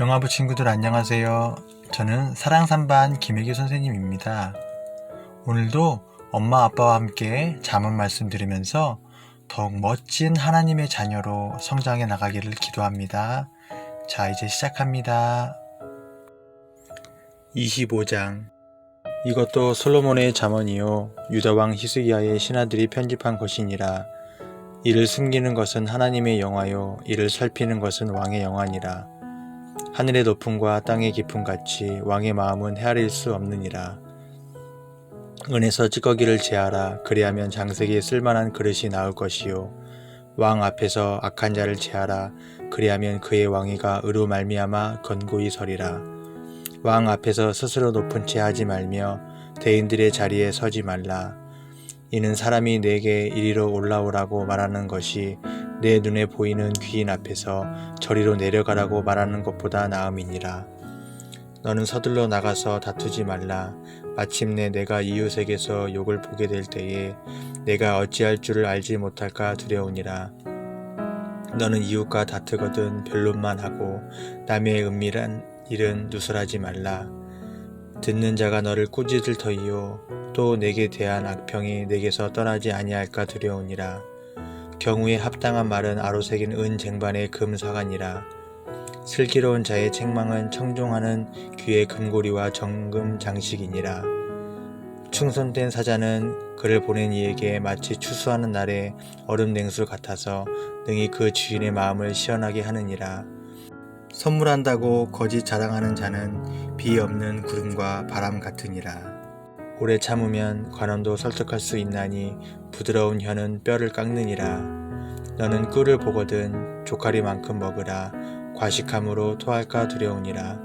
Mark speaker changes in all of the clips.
Speaker 1: 영화부 친구들 안녕하세요. 저는 사랑삼반 김혜규 선생님입니다. 오늘도 엄마 아빠와 함께 자문 말씀 드리면서 더욱 멋진 하나님의 자녀로 성장해 나가기를 기도합니다. 자, 이제 시작합니다. 25장 이것도 솔로몬의 자문이요 유다왕 히스기야의 신하들이 편집한 것이니라 이를 숨기는 것은 하나님의 영화요 이를 살피는 것은 왕의 영화니라 하늘의 높음과 땅의 깊음 같이 왕의 마음은 헤아릴 수 없느니라. 은에서 찌꺼기를 제하라. 그리하면 장색이 쓸만한 그릇이 나올 것이요. 왕 앞에서 악한 자를 제하라. 그리하면 그의 왕위가 의로 말미암아 건고히 서리라. 왕 앞에서 스스로 높은 채 하지 말며 대인들의 자리에 서지 말라. 이는 사람이 내게 이리로 올라오라고 말하는 것이 내 눈에 보이는 귀인 앞에서 저리로 내려가라고 말하는 것보다 나음이니라. 너는 서둘러 나가서 다투지 말라. 마침내 내가 이웃에게서 욕을 보게 될 때에 내가 어찌할 줄을 알지 못할까 두려우니라. 너는 이웃과 다투거든 변론만 하고 남의 은밀한 일은 누설하지 말라. 듣는 자가 너를 꾸짖을 터이요 또 내게 대한 악평이 내게서 떠나지 아니할까 두려우니라. 경우에 합당한 말은 아로색인 은 쟁반의 금사관이라 슬기로운 자의 책망은 청종하는 귀의 금고리와 정금 장식이니라 충선된 사자는 그를 보낸 이에게 마치 추수하는 날에 얼음 냉수 같아서 능히 그 주인의 마음을 시원하게 하느니라 선물한다고 거짓 자랑하는 자는 비 없는 구름과 바람 같으니라. 오래 참으면 관원도 설득할 수 있나니 부드러운 혀는 뼈를 깎느니라. 너는 꿀을 보거든 조카리만큼 먹으라. 과식함으로 토할까 두려우니라.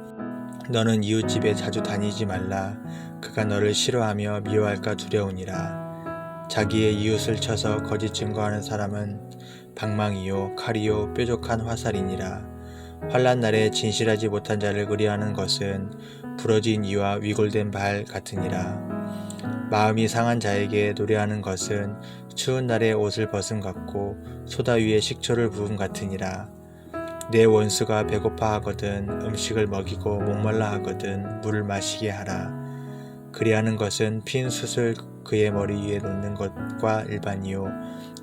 Speaker 1: 너는 이웃집에 자주 다니지 말라. 그가 너를 싫어하며 미워할까 두려우니라. 자기의 이웃을 쳐서 거짓 증거하는 사람은 방망이요 칼이요 뾰족한 화살이니라. 환란 날에 진실하지 못한 자를 그리하는 것은 부러진 이와 위골된 발 같으니라. 마음이 상한 자에게 노래하는 것은 추운 날에 옷을 벗음 같고 소다 위에 식초를 부음 같으니라. 내 원수가 배고파하거든 음식을 먹이고 목말라 하거든 물을 마시게 하라. 그리하는 것은 핀 숯을 그의 머리 위에 놓는 것과 일반이요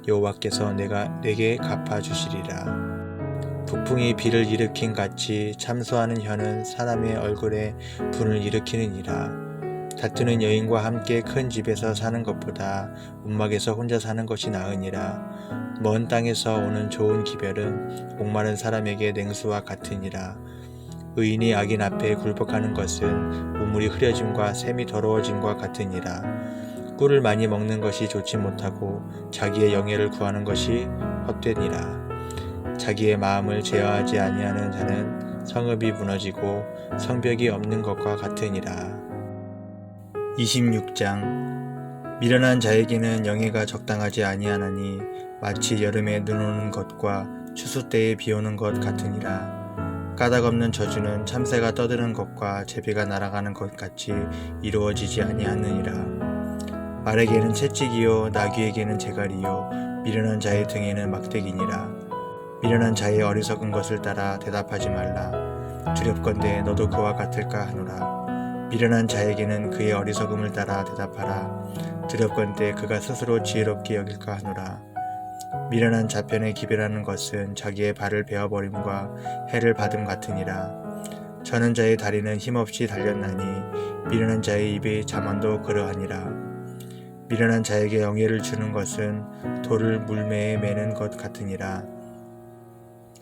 Speaker 1: 여호와께서 내가 내게 갚아 주시리라. 북풍이 비를 일으킨 같이 참소하는 혀는 사람의 얼굴에 분을 일으키느니라. 다투는 여인과 함께 큰 집에서 사는 것보다 움막에서 혼자 사는 것이 나으니라. 먼 땅에서 오는 좋은 기별은 목마른 사람에게 냉수와 같으니라. 의인이 악인 앞에 굴복하는 것은 우물이 흐려짐과 샘이 더러워짐과 같으니라. 꿀을 많이 먹는 것이 좋지 못하고 자기의 영예를 구하는 것이 헛되니라. 자기의 마음을 제어하지 아니하는 자는 성읍이 무너지고 성벽이 없는 것과 같으니라.
Speaker 2: 26장 미련한 자에게는 영예가 적당하지 아니하나니 마치 여름에 눈 오는 것과 추수 때에 비 오는 것 같으니라 까닭 없는 저주는 참새가 떠드는 것과 제비가 날아가는 것 같이 이루어지지 아니하느니라 말에게는 채찍이요 나귀에게는 재갈이요 미련한 자의 등에는 막대기니라 미련한 자의 어리석은 것을 따라 대답하지 말라 두렵건대 너도 그와 같을까 하노라 미련한 자에게는 그의 어리석음을 따라 대답하라. 드렵건대 그가 스스로 지혜롭게 여길까 하노라. 미련한 자편의 기별하는 것은 자기의 발을 베어버림과 해를 받음 같으니라. 저는 자의 다리는 힘없이 달렸나니 미련한 자의 입이 자만도 그러하니라. 미련한 자에게 영예를 주는 것은 돌을 물매에 매는 것 같으니라.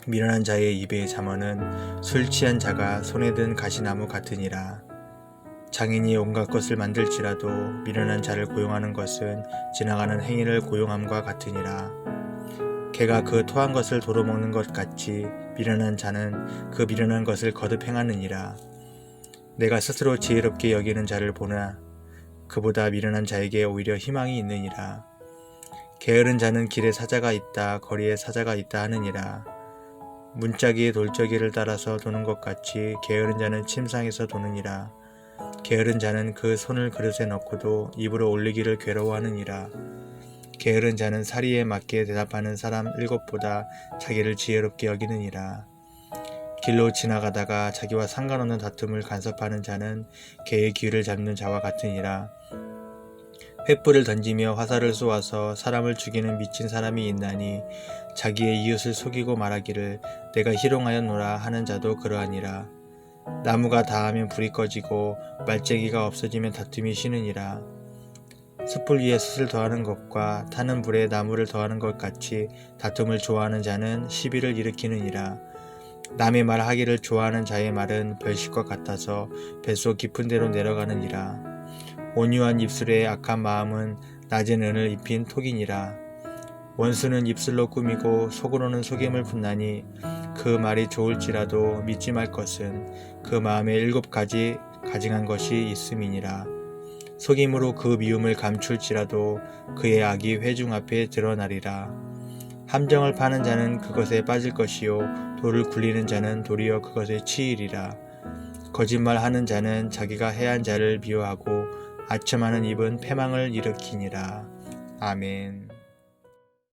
Speaker 2: 미련한 자의 입의 자만은 술 취한 자가 손에 든 가시나무 같으니라. 장인이 온갖 것을 만들지라도 미련한 자를 고용하는 것은 지나가는 행위를 고용함과 같으니라. 개가 그 토한 것을 도로 먹는 것 같이 미련한 자는 그 미련한 것을 거듭 행하느니라. 내가 스스로 지혜롭게 여기는 자를 보나 그보다 미련한 자에게 오히려 희망이 있느니라. 게으른 자는 길에 사자가 있다 거리에 사자가 있다 하느니라. 문짝이 돌저기를 따라서 도는 것 같이 게으른 자는 침상에서 도느니라. 게으른 자는 그 손을 그릇에 넣고도 입으로 올리기를 괴로워하느니라. 게으른 자는 사리에 맞게 대답하는 사람 일곱보다 자기를 지혜롭게 여기느니라. 길로 지나가다가 자기와 상관없는 다툼을 간섭하는 자는 개의 귀를 잡는 자와 같으니라. 횃불을 던지며 화살을 쏘아서 사람을 죽이는 미친 사람이 있나니 자기의 이웃을 속이고 말하기를 내가 희롱하였노라 하는 자도 그러하니라. 나무가 닿으면 불이 꺼지고 말재기가 없어지면 다툼이 쉬느니라. 숯불 위에 숯을 더하는 것과 타는 불에 나무를 더하는 것 같이 다툼을 좋아하는 자는 시비를 일으키느니라. 남의 말하기를 좋아하는 자의 말은 별식과 같아서 뱃속 깊은 데로 내려가느니라. 온유한 입술의 악한 마음은 낮은 은을 입힌 톡이니라. 원수는 입술로 꾸미고 속으로는 속임을 분나니 그 말이 좋을지라도 믿지 말 것은 그 마음에 일곱 가지 가증한 것이 있음이니라. 속임으로 그 미움을 감출지라도 그의 악이 회중 앞에 드러나리라. 함정을 파는 자는 그것에 빠질 것이요 돌을 굴리는 자는 도리어 그것에 치이리라. 거짓말하는 자는 자기가 해한 자를 미워하고 아첨하는 입은 패망을 일으키니라. 아멘.